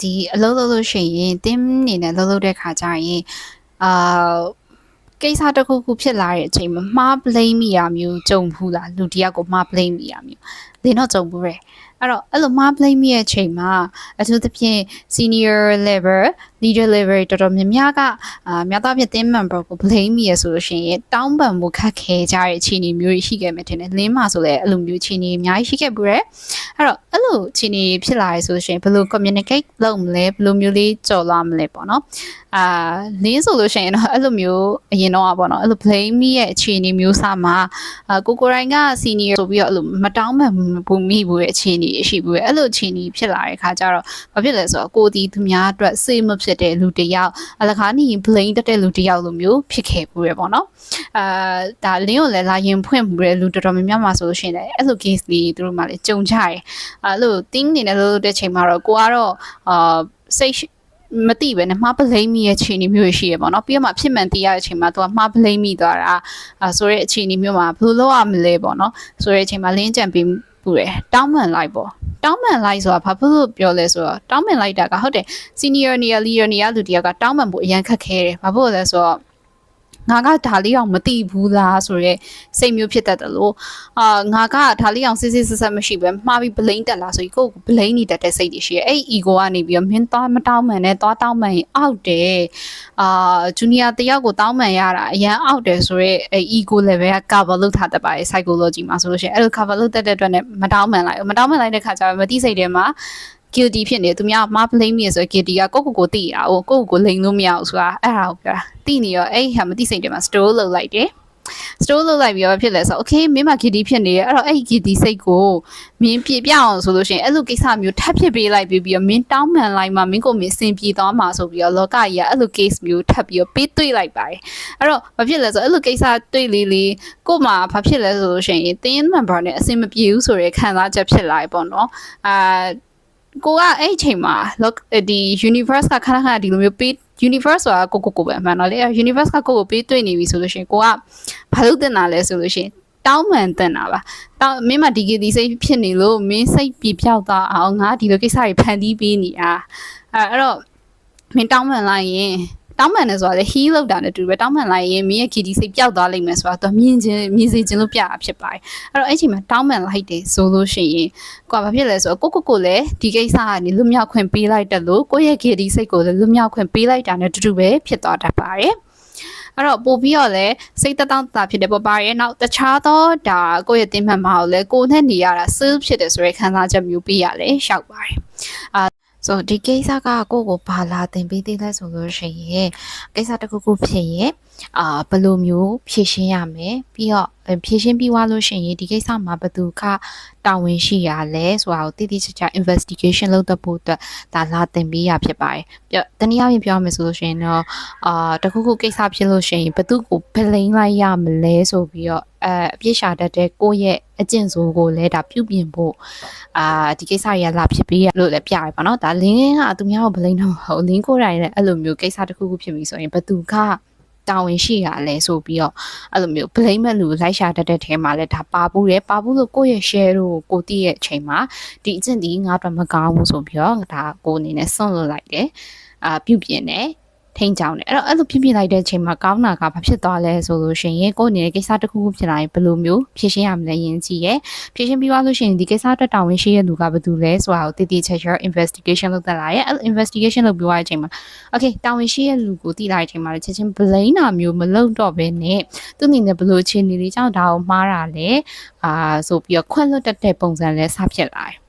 ဒီအလုပ်လုပ်လို့ရှိရင်တင်းနေနဲ့လုပ်လုပ်တဲ့ခါကျရင်အာကိစ္စတစ်ခုခုဖြစ်လာတဲ့အချိန်မှာမှား blame မိရမျိုးကြုံဘူးလားလူတယောက်ကိုမှား blame မိရမျိုးလင်းတော့ကြုံဘူးရယ် အဲ့တော့အဲ့လိုမှား blame မိရဲ့အချိန်မှာအထူးသဖြင့် senior level leader level တော်တော်များများကအာများသောအားဖြင့် team member ကို blame မိရဆိုလို့ရှိရင်တောင်းပန်မှုခက်ခဲကြတဲ့အခြေအနေမျိုးရှိခဲ့မှထင်တယ်လင်းမှာဆိုလည်းအဲ့လိုမျိုးအခြေအနေအများကြီးရှိခဲ့ဘူးရယ်အဲ့တော့အဲ့လိုအခြေအနေဖြစ်လာရဆိုလို့ရှိရင်ဘယ်လို communicate လုပ်မလဲဘယ်လိုမျိုးလေးကြော်လာမလဲပေါ့နော်အာလင်းဆိုလို့ရှိရင်တော့အဲ့လိုမျိုးအရင်တော့ပေါ့နော်အဲ့လို blame မိရဲ့အခြေအနေမျိုးစမှာအာကိုကိုရိုင်းက senior ဆိုပြီးတော့အဲ့လိုမတောင်းပန်ဘူးမိဘူးရဲ့အခြေအနေရှိဘူးရဲ့အဲ့လိုအခြေအနေဖြစ်လာတဲ့ခါကျတော့ဘာဖြစ်လဲဆိုတော့ကိုဒီသူများအတွက်စိတ်မဖြစ်တဲ့လူတစ်ယောက်အလကားနေ blame တက်တဲ့လူတစ်ယောက်လိုမျိုးဖြစ်ခဲ့ဘူးရဲ့ပေါ့နော်အာဒါလင်းကိုလည်းလာရင်ဖွင့်မှုတဲ့လူတော်တော်များများမှာဆိုလို့ရှိရင်လည်းအဲ့လို case လေးသူတို့မှလည်းကြုံကြတယ်အဲ့လို think နေတယ်လို့တဲ့ချိန်မှာတော့ကိုကတော့အာစိတ်မသိပဲနဲ့မှားပလိမ့်မိရဲ့အခြေအနေမျိုးရှိရပေါ့နော်ပြီးတော့မှဖြစ်မှန်သိရတဲ့အချိန်မှာသူကမှားပလိမ့်မိသွားတာအဲဆိုရဲအခြေအနေမျိုးမှာဘယ်လိုလုပ်ရမလဲပေါ့နော်ဆိုရဲအချိန်မှာလင်းကြံပြီး ပူတယ်တောင်းပန်လိုက်ပေါ့တောင်းပန်လိုက်ဆိုတာဘာဖြစ်လို့ပြောလဲဆိုတော့တောင်းပန်လိုက်တာကဟုတ်တယ် senior နေရာ leader နေရာလူတယောက်ကတောင်းပန်ဖို့အရန်ခက်ခဲတယ်ဘာဖြစ်လို့လဲဆိုတော့ ငါကဒါလေးအောင်မသိဘူးလားဆိုရဲစိတ်မျိုးဖြစ်တတ်တယ်လို့အာငါကဒါလေးအောင်စစ်စစ်ဆက်ဆက်မရှိပဲမှားပြီးဘလိန်တက်လာဆိုရင်ကိုယ်ကိုဘလိန်နေတတ်တဲ့စိတ်တွေရှိရဲအဲ့ ego ကနေပြီးတော့မင်းသွားမတောင်းမှန်နဲ့သွားတောင်းမှန်ရင်အောက်တယ်အာဂျူနီယာတယောက်ကိုတောင်းမှန်ရတာအရန်အောက်တယ်ဆိုရဲအဲ့ ego level က cover လုပ်ထားတတ်ပါတယ် psychology မှာဆိုလို့ရှိရင်အဲ့လို cover လုပ်တတ်တဲ့အတွက်နဲ့မတောင်းမှန်လိုက်မတောင်းမှန်လိုက်တဲ့ခါကျတော့မသိစိတ်ထဲမှာ guilty ဖြစ်နေသူများမ blame နေဆို guilty ကကိုကိုကိုသိတာ哦ကိုကိုကိုလိန်လို့မရဘူးဆိုတာအဲ့ဒါကိုပြောတာသိနေရောအဲ့ဟာမသိစိတ်တွေမှာ store လုပ်လိုက်တယ် store လုပ်လိုက်ပြီးတော့ဖြစ်လဲဆို okay မင်းမ guilty ဖြစ်နေရအဲ့တော့အဲ့ guilty စိတ်ကိုမင်းပြပြအောင်ဆိုလို့ရှိရင်အဲ့လိုကိစ္စမျိုးထပ်ဖြစ်ပေးလိုက်ပြီးပြီးတော့မင်းတောင်းမှန်လိုက်မှမင်းကိုမင်းစင်ပြေသွားမှာဆိုပြီးတော့လောကကြီးကအဲ့လို case မျိုးထပ်ပြီးတော့ပေးတွေ့လိုက်ပါတယ်အဲ့တော့ဘာဖြစ်လဲဆိုအဲ့လိုကိစ္စတွေ့လေးလေးကို့မှာဘာဖြစ်လဲဆိုလို့ရှိရင်တင်း member နဲ့အဆင်မပြေဘူးဆိုရဲခံစားချက်ဖြစ်လာပြီပေါ့နော်အာ ကိုကအဲ့အချိန်မှာဒီ universe ကခဏခဏဒီလိုမျိုးပေး universe ဆိုတာကိုကိုကိုပဲအမှန်တော့လေ universe ကကိုကိုပေးတွေ့နေပြီဆိုလို့ရှိရင်ကိုကဘာလို့တင်တာလဲဆိုလို့ရှိရင်တောင်းမှန်တင်တာပါတောင်းမင်းမဒီကဒီစိတ်ဖြစ်နေလို့မင်းစိတ်ပြပြောက်သွားအောင်ငါဒီလိုကိစ္စတွေဖန်တီးပေးနေတာအဲအဲ့တော့မင်းတောင်းမှန်လိုက်ရင် တောင်းပန်တယ်ဆိုတာလေ heal လောက်တာနဲ့တူပဲတောင်းပန်လိုက်ရင်မင်းရဲ့ kitty စိတ်ပျောက်သွားလိမ့်မယ်ဆိုတာသူမြင်ချင်းမြင်စေခြင်းလို့ပြတာဖြစ်ပါတယ်အဲ့တော့အဲ့ချိန်မှာတောင်းပန်လိုက်တယ်ဆိုလို့ရှိရင်ကိုကဘာဖြစ်လဲဆိုတော့ကိုကိုကိုလည်းဒီကိစ္စကနေလွတ်မြောက်ခွင့်ပေးလိုက်တယ်လို့ကိုရဲ့ kitty စိတ်ကိုလည်းလွတ်မြောက်ခွင့်ပေးလိုက်တာနဲ့တူတူပဲဖြစ်သွားတတ်ပါတယ်အဲ့တော့ပို့ပြီးတော့လည်းစိတ်တတောင့်တာဖြစ်တယ်ပေါ့ပါရဲ့နောက်တခြားသောဒါကိုယ့်ရဲ့တင်းမှန်မှာကိုလည်းကိုနဲ့နေရတာ self ဖြစ်တယ်ဆိုရဲခံစားချက်မျိုးပေးရလဲရှောက်ပါတယ်အာ ဆိုဒီကိစ္စကကိုယ့်ကိုဘာလာသင်ပေးသေးလဲဆိုလို့ရှိရင်ကိစ္စတစ်ခုခုဖြစ်ရင်အာဘယ်လိုမျိုးဖြည့်ရှင်းရမယ်ပြီးတော့ဖြည့်ရှင်းပြီးသွားလို့ရှိရင်ဒီကိစ္စမှာဘယ်သူက တာဝန်ရှိရလဲဆိုတာကိုတိတိကျကျ investigation လုပ်တတ်ဖို့အတွက်ဒါလာသင်ပေးရဖြစ်ပါတယ်ပြတနည်းအားဖြင့်ပြောရမယ်ဆိုလို့ရှိရင်တော့အာတခုခုကိစ္စဖြစ်လို့ရှိရင်ဘယ်သူကိုဖလိန်လိုက်ရမလဲဆိုပြီးတော့အဲအပြစ်ရှာတတ်တဲ့ကိုယ့်ရဲ့အကျင့်ဆိုးကိုလည်းဒါပြုပြင်ဖို့အာဒီကိစ္စရလာဖြစ်ပေးရလို့လည်းပြရပါတော့ဒါလင်းကသူများကိုဖလိန်တော့မဟုတ်လင်းကိုယ်တိုင်လည်းအဲ့လိုမျိုးကိစ္စတစ်ခုခုဖြစ်ပြီဆိုရင်ဘယ်သူက တာဝန်ရှိရလဲဆိုပြီးတော့အဲ့လိုမျိုး blame မဲ့လူလိုက်ရှာတတ်တဲ့ထဲမှာလည်းဒါပါဘူးတယ်ပါဘူးလို့ကိုယ့်ရဲ့ share တို့ကိုတည့်ရဲ့အချိန်မှာဒီအကျင့်ဒီငါ့အတွက်မကောင်းဘူးဆိုပြီးတော့ဒါကိုအနေနဲ့စွန့်လွတ်လိုက်တယ်အာပြုပြင်တယ် ထိန်ချောင်းတယ်အဲ့တော့အဲ့လိုဖြစ်ဖြစ်လိုက်တဲ့အချိန်မှာကောင်းတာကဘာဖြစ်သွားလဲဆိုလို့ရှိရင်ကိုယ့်အနေနဲ့ကိစ္စတစ်ခုခုဖြစ်လာရင်ဘယ်လိုမျိုးဖြေရှင်းရမလဲယဉ်ကြည့်ရယ်ဖြေရှင်းပြီးသွားလို့ရှိရင်ဒီကိစ္စအတွက်တာဝန်ရှိတဲ့လူကဘယ်သူလဲဆိုတာကိုတည်တည်ချာချာ investigation လုပ်တတ်လာရဲ့အဲ့ investigation လုပ်ပြီးသွားတဲ့အချိန်မှာ okay တာဝန်ရှိတဲ့လူကိုတည်လာတဲ့အချိန်မှာချက်ချင်း blame တာမျိုးမလုပ်တော့ဘဲနဲ့သူအနေနဲ့ဘယ်လိုအခြေအနေတွေကြောင့်ဒါကိုမှားတာလဲအာဆိုပြီးတော့ခွင့်လွတ်တတ်တဲ့ပုံစံလဲစဖြစ်လာတယ်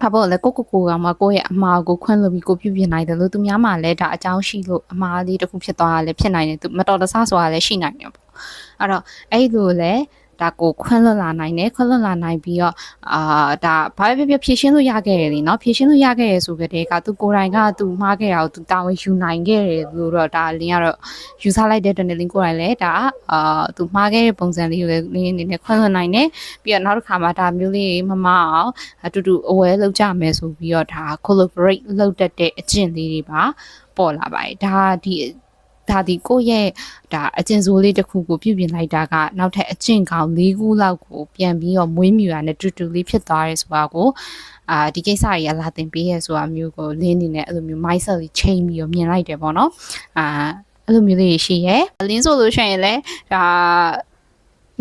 ဘာလို့လဲကိုကိုကိုကမှကိုယ့်ရဲ့အမှားကိုခွင့်လို့ပြီးကိုပြုပြင်နိုင်တယ်လို့သူများမှလည်းဒါအကြောင်းရှိလို့အမှားလေးတစ်ခုဖြစ်သွားတာလည်းဖြစ်နိုင်တယ်သူမတော်တဆဆိုတာလည်းရှိနိုင်တယ်ပေါ့အဲ့တော့အဲ့လိုလဲ ဒါကိုခွင့်လွတ်လာနိုင်တယ်ခွင့်လွတ်လာနိုင်ပြီးတော့အာဒါဘာပဲဖြစ်ဖြစ်ဖြည့်ရှင်းလို့ရခဲ့တယ်လीเนาะဖြည့်ရှင်းလို့ရခဲ့ရဆိုကြတဲ့ကသူကိုယ်တိုင်ကသူမှားခဲ့တာကိုသူတာဝန်ယူနိုင်ခဲ့တယ်လို့တော့ဒါလင်းကတော့ယူဆလိုက်တဲ့တနေ့လင်းကိုယ်တိုင်လည်းဒါအာသူမှားခဲ့တဲ့ပုံစံလေးကိုလည်းလင်းအနေနဲ့ခွင့်လွတ်နိုင်တယ်ပြီးတော့နောက်တစ်ခါမှဒါမျိုးလေးမမအောင်အတူတူ aware လုပ်ကြမယ်ဆိုပြီးတော့ဒါ collaborate လုပ်တတ်တဲ့အကျင့်လေးတွေပါပေါ်လာပါတယ်ဒါဒီ ဒါဒီကိုယ့်ရဲ့ဒါအကျဉ်းစိုးလေးတစ်ခုကိုပြုပြင်လိုက်တာကနောက်ထပ်အကျင့်ကောင်၄ခုလောက်ကိုပြန်ပြီးတော့မွေးမြူရတဲ့တူတူလေးဖြစ်သွားရဲဆိုတာကိုအာဒီကိစ္စကြီးအလာတင်ပေးရဲဆိုတာမျိုးကိုလင်းနေနဲ့အဲ့လိုမျိုး mindset ကြီးချိန်ပြီးတော့မြင်လိုက်တယ်ပေါ့နော်အာအဲ့လိုမျိုးလေးရှိရဲလင်းဆိုလို့ရှိရင်လည်းဒါ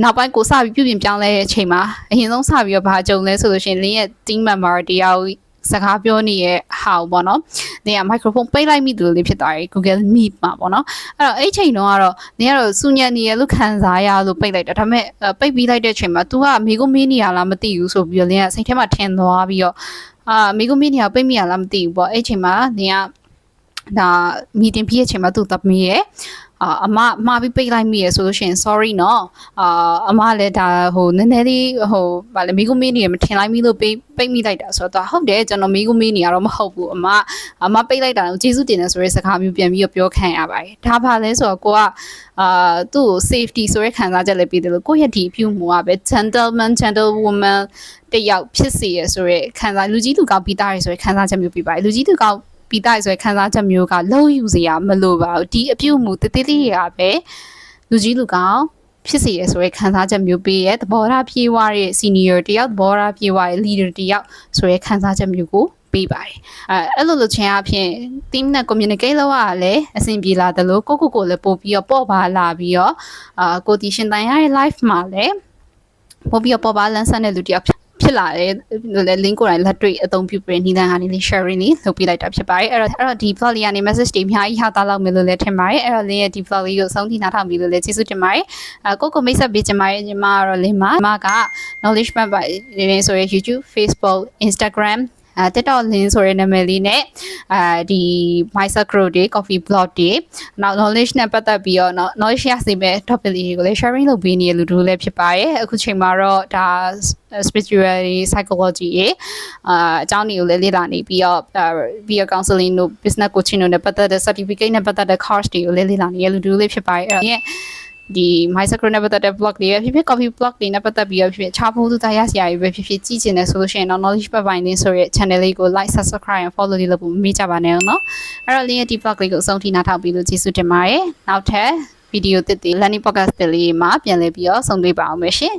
နောက်ပိုင်းကိုစပြီးပြုပြင်ပြောင်းလဲတဲ့အချိန်မှာအရင်ဆုံးစပြီးတော့ဘာကြုံလဲဆိုလို့ရှိရင်လင်းရဲ့ team member တယောက် စကားပြောနေတဲ့ဟာပေါ့နော်။နေကမိုက်ခရိုဖုန်းပိတ်လိုက်မိသူလေးဖြစ်သွားတယ် Google Meet မှာပေါ့နော်။အဲ့တော့အဲ့ချိန်တုန်းကတော့နေကတော့စူညံနေရလို့ခံစားရလို့ပိတ်လိုက်တာ။ဒါပေမဲ့ပိတ်ပြီးလိုက်တဲ့အချိန်မှာ तू ကမိကိုမေးနေရလားမသိဘူးဆိုပြီးတော့လင်းကစိတ်ထဲမှာထင်သွားပြီးတော့အာမိကိုမေးနေရပိတ်မိရလားမသိဘူးပေါ့။အဲ့ချိန်မှာနေကဒါ meeting ပြီးတဲ့အချိန်မှာသူ့သမီးရဲ့ အာအမမှားပြီးပိတ်လိုက်မိရဆိုလို့ရှိရင် sorry နော်အာအမလည်းဒါဟိုနည်းနည်းလေးဟိုဗာလေမိကုမေးနေရမထင်လိုက်မိလို့ပိတ်ပိတ်မိလိုက်တာဆိုတော့ဟုတ်တယ်ကျွန်တော်မိကုမေးနေရတော့မဟုတ်ဘူးအမအမပိတ်လိုက်တာကိုကျေးဇူးတင်တယ်ဆိုရဲစကားမျိုးပြန်ပြီးတော့ပြောခံရပါတယ်ဒါပါလဲဆိုတော့ကိုကအာသူ့ကို safety ဆိုရဲခံစားချက်လည်းပြီးတယ်လို့ကိုယ့်ရဲ့ဒီအပြုမှုကပဲ gentleman gentlewoman တယောက်ဖြစ်စေရဆိုရဲခံစားလူကြီးလူကောင်းပြီးသားရဆိုရဲခံစားချက်မျိုးပြပါတယ်လူကြီးလူကောင်း ပြီးသားဆိုရဲခံစားချက်မျိုးကလုံးယူစရာမလိုပါဘူးဒီအပြုမှုတတိလေးတွေကပဲလူကြီးလူကောင်းဖြစ်စေရဆိုရဲခံစားချက်မျိုးပေးရဲ့သဘောထားပြေးွားတဲ့ senior တယောက်သဘောထားပြေးွားတဲ့ leader တယောက်ဆိုရဲခံစားချက်မျိုးကိုပေးပါတယ်အဲအဲ့လိုလိုချင်းအဖြစ် team နဲ့ communicate လုပ်ရတာလည်းအဆင်ပြေလာတယ်လို့ကိုကိုကိုလည်းပို့ပြီးတော့ပေါ့ပါလာပြီးတော့အာကိုတီရှင်တန်ရရဲ့ life မှာလည်းပို့ပြီးတော့ပေါ့ပါလန်းဆန်းတဲ့လူတယောက် ဖြစ်လာတယ်လေ link ကိုလည်းလက်တွေ့အသုံးပြုပြီးနီးလန်းကနေလေး sharing လေးလုပ်ပြလိုက်တာဖြစ်ပါတယ်အဲ့တော့အဲ့တော့ဒီ blog လေးကနေ message တွေအများကြီးဟာသားလောက်မယ်လို့လည်းထင်ပါတယ်အဲ့တော့လင်းရဲ့ဒီ blog လေးကိုဆုံးထိနားထောင်ပြီးလို့လည်းကျေးဇူးတင်ပါတယ်အကိုကိုမိတ်ဆက်ပေးချင်ပါတယ်ညီမကတော့လင်းမမက knowledge map ပါရင်းဆိုရ YouTube Facebook Instagram အဲ TikTok link ဆိုတဲ့နာမည်လေးနဲ့အဲဒီ myself group တွေ coffee blog တွေနောက် knowledge နဲ့ပတ်သက်ပြီးတော့ knowledge ရစေမဲ့ topic လေးတွေကိုလည်း sharing လုပ်ပေးနေရလူတို့လည်းဖြစ်ပါတယ်အခုချိန်မှာတော့ဒါ spirituality psychology ရေအာအကြောင်းတွေကိုလည်းလေ့လာနေပြီးတော့ပြီးတော့ counseling တို့ business coaching တို့နဲ့ပတ်သက်တဲ့ certificate နဲ့ပတ်သက်တဲ့ course တွေကိုလည်းလေ့လာနေရလူတို့လေးဖြစ်ပါတယ်အဲ့တော့ ဒီ my secret နဲ့ပတ်သက်တဲ့ blog တွေပဲဖြစ်ဖြစ် coffee blog တွေနဲ့ပတ်သက်ပြီးတော့ဖြစ်ဖြစ်ခြားဖို့သူသားရစရာတွေပဲဖြစ်ဖြစ်ကြည့်ချင်တယ်ဆိုလို့ရှိရင်တော့ knowledge ပတ်ပိုင်းလေးဆိုရဲ channel လေးကို like subscribe and follow လေးလုပ်ဖို့မမေ့ကြပါနဲ့နော်အဲ့တော့ link ရဲ့ဒီ blog လေးကိုအဆုံးထိနားထောင်ပြီးလို့ကျေးဇူးတင်ပါတယ်နောက်ထပ်ဗီဒီယိုတစ်တွေ learning podcast တွေလေးမှာပြန်လည်ပြီးတော့ဆုံတွေ့ပါအောင်မယ်ရှင်